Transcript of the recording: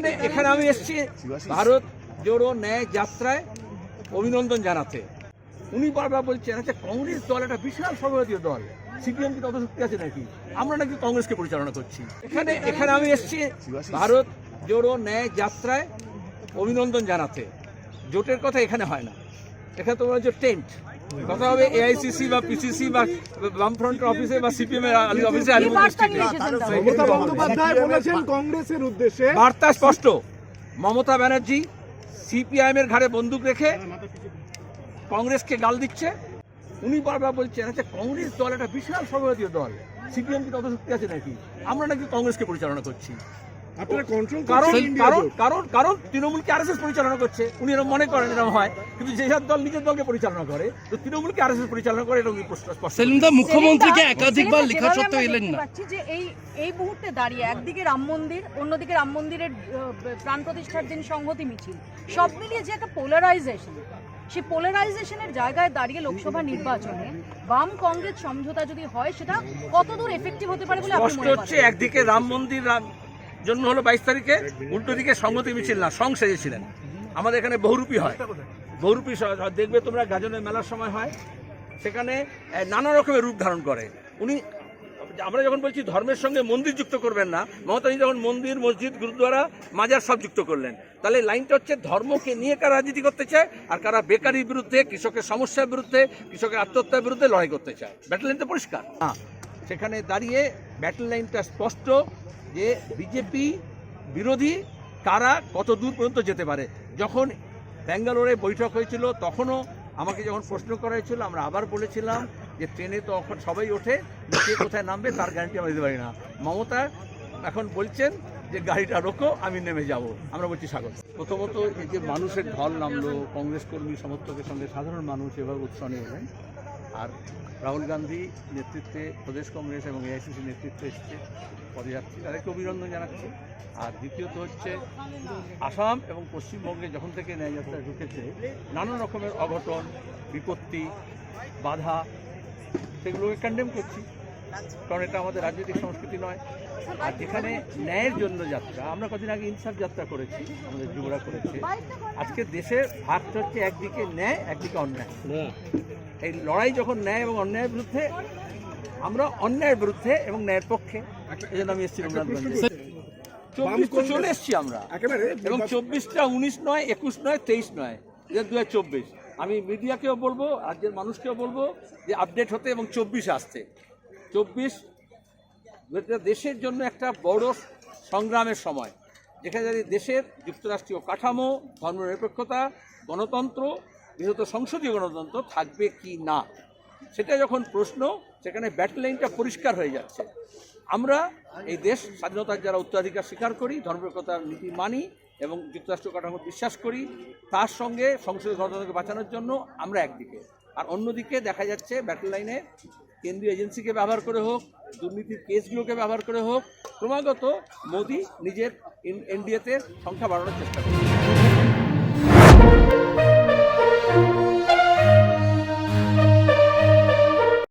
এখানে এখানে আমি এসেছি ভারত জোড়ো ন্যায় যাত্রায় অভিনন্দন জানাতে। উনি বারবার বলছেন আচ্ছা কংগ্রেস দল একটা বিশাল সর্বভারতীয় দল। সিপিএম কি তত শক্তি আছে নাকি? আমরা নাকি কংগ্রেসকে পরিচালনা করছি। এখানে এখানে আমি এসেছি ভারত জোড়ো ন্যায় যাত্রায় অভিনন্দন জানাতে। জোটের কথা এখানে হয় না। এখানে তোমার হচ্ছে টেন্ট। কথা হবে এআইসিসি বা পিসিসি বা বামফ্রন্ট অফিসে বা সিপিএম এর অফিসে? মমতা বন্দ্যোপাধ্যায় বলেছেন কংগ্রেসের উদ্দেশ্যে বার্তা স্পষ্ট। মমতা ব্যানার্জি সিপিআইএম এর ঘাড়ে বন্দুক রেখে কংগ্রেসকে গাল দিচ্ছে। উনি বারবার বলছেন আচ্ছা কংগ্রেস দল একটা বিশাল সর্বভারতীয় দল। সিপিএম কি তত শক্তি আছে নাকি? আমরা নাকি কংগ্রেসকে পরিচালনা করছি। আপনারা কন্ট্রোল কারণ কারণ কারণ কারণ তৃণমূলকে আরএসএস পরিচালনা করছে উনি এরকম মনে করেন এরকম হয় কিন্তু যেসব দল নিজের দলকে পরিচালনা করে তো তৃণমূলকে আরএসএস পরিচালনা করে এরকম স্পষ্ট- স্পষ্ট সেলিমদা মুখ্যমন্ত্রীকে একাধিকবার লেখা সত্ত্বেও এলেন না যে এই এই মুহূর্তে দাঁড়িয়ে একদিকে রাম মন্দির অন্যদিকে রাম মন্দিরের প্রাণ প্রতিষ্ঠার দিন সংহতি মিছিল সব মিলিয়ে যে একটা পোলারাইজেশন সেই পোলারাইজেশনের জায়গায় দাঁড়িয়ে লোকসভা নির্বাচনে বাম কংগ্রেস সমঝোতা যদি হয় সেটা কতদূর এফেক্টিভ হতে পারে বলে আপনি মনে করেন একদিকে রাম মন্দির জন্ম হলো বাইশ তারিখে, উল্টো দিকে সংগতি মিছিল না সং সেজেছিলেন আমাদের এখানে বহুরূপী হয়। বহুরূপী দেখবে তোমরা গাজনের মেলার সময় হয়, সেখানে নানা রকমের রূপ ধারণ করে। উনি, আমরা যখন বলছি ধর্মের সঙ্গে মন্দির যুক্ত করবেন না মমতাজি যখন মন্দির, মসজিদ, গুরুদ্বারা, মাজার সব যুক্ত করলেন। তাহলে লাইনটা হচ্ছে ধর্মকে নিয়ে কারা রাজনীতি করতে চায় আর কারা বেকারির বিরুদ্ধে, কৃষকের সমস্যার বিরুদ্ধে, কৃষকের আত্মহত্যার বিরুদ্ধে লড়াই করতে চায়। ব্যাটেল লাইনটা পরিষ্কার। সেখানে দাঁড়িয়ে ব্যাটেল লাইনটা স্পষ্ট যে বিজেপি বিরোধী কারা কত দূর পর্যন্ত যেতে পারে। যখন ব্যাঙ্গালোরে বৈঠক হয়েছিল, তখনও আমাকে যখন প্রশ্ন করা হয়েছিল, আমরা আবার বলেছিলাম যে ট্রেনে তো এখন সবাই ওঠে কে কোথায় নামবে তার গ্যারান্টি আমরা দিতে পারি না। মমতা এখন বলছেন যে, গাড়িটা রোকো, আমি নেমে যাব। আমরা বলছি, স্বাগত। প্রথমত এই যে মানুষের ঢল নামলো, কংগ্রেস কর্মী সমর্থকের সঙ্গে সাধারণ মানুষ এভাবে উৎসাহ এলেন। আর রাহুল গান্ধী নেতৃত্বে প্রদেশ কংগ্রেস এবং এআইসিসি নেতৃত্বে এসেছে পদযাত্রী। তাদেরকে অভিনন্দন জানাচ্ছি। আর দ্বিতীয়ত হচ্ছে আসাম এবং পশ্চিমবঙ্গে যখন থেকে ন্যায়যাত্রা ঢুকেছে নানান রকমের অঘটন, বিপত্তি, বাধা, সেগুলোকে কন্ডেম করছি। কারণ এটা আমাদের রাজনৈতিক সংস্কৃতি নয়। আর যেখানে ন্যায়ের জন্য যাত্রা, আমরা কদিন আগে ইনসাফ যাত্রা করেছি, আমাদের যুবরা করেছে। আজকে দেশের ভাগটা হচ্ছে একদিকে ন্যায়, একদিকে অন্যায়। এই লড়াই যখন ন্যায় এবং অন্যায়ের বিরুদ্ধে আমরা অন্যায়ের বিরুদ্ধে এবং ন্যায়ের পক্ষে। এই জন্য আমি এসেছি রঘুনাথগঞ্জে চব্বিশ তো চলে এসছি আমরা। একেবারে এবং চব্বিশটা উনিশ নয় একুশ নয় তেইশ নয় দু হাজার চব্বিশ। আমি মিডিয়াকেও বলব রাজ্যের মানুষকেও বলব যে আপডেট হতে এবং চব্বিশ আসতে। চব্বিশ দেশের জন্য একটা বড় সংগ্রামের সময়। যেখানে যদি দেশের যুক্তরাষ্ট্রীয় কাঠামো ধর্মনিরপেক্ষতা গণতন্ত্র বিশেষত সংসদীয় গণতন্ত্র থাকবে কি না, সেটা যখন প্রশ্ন, সেখানে ব্যাটল লাইনটা পরিষ্কার হয়ে যাচ্ছে। আমরা এই দেশ স্বাধীনতার যারা উত্তরাধিকার স্বীকার করি ধর্মনিরপেক্ষতার নীতি মানি এবং যুক্তরাষ্ট্র কাঠামো বিশ্বাস করি, তার সঙ্গে সংসদীয় গণতন্ত্রকে বাঁচানোর জন্য আমরা একদিকে। আর অন্যদিকে দেখা যাচ্ছে ব্যাটল লাইনে কেন্দ্রীয় এজেন্সিকে ব্যবহার করে হোক, দুর্নীতির কেসগুলোকে ব্যবহার করে হোক, ক্রমাগত মোদি নিজের এনডিএতে সংখ্যা বাড়ানোর চেষ্টা করছে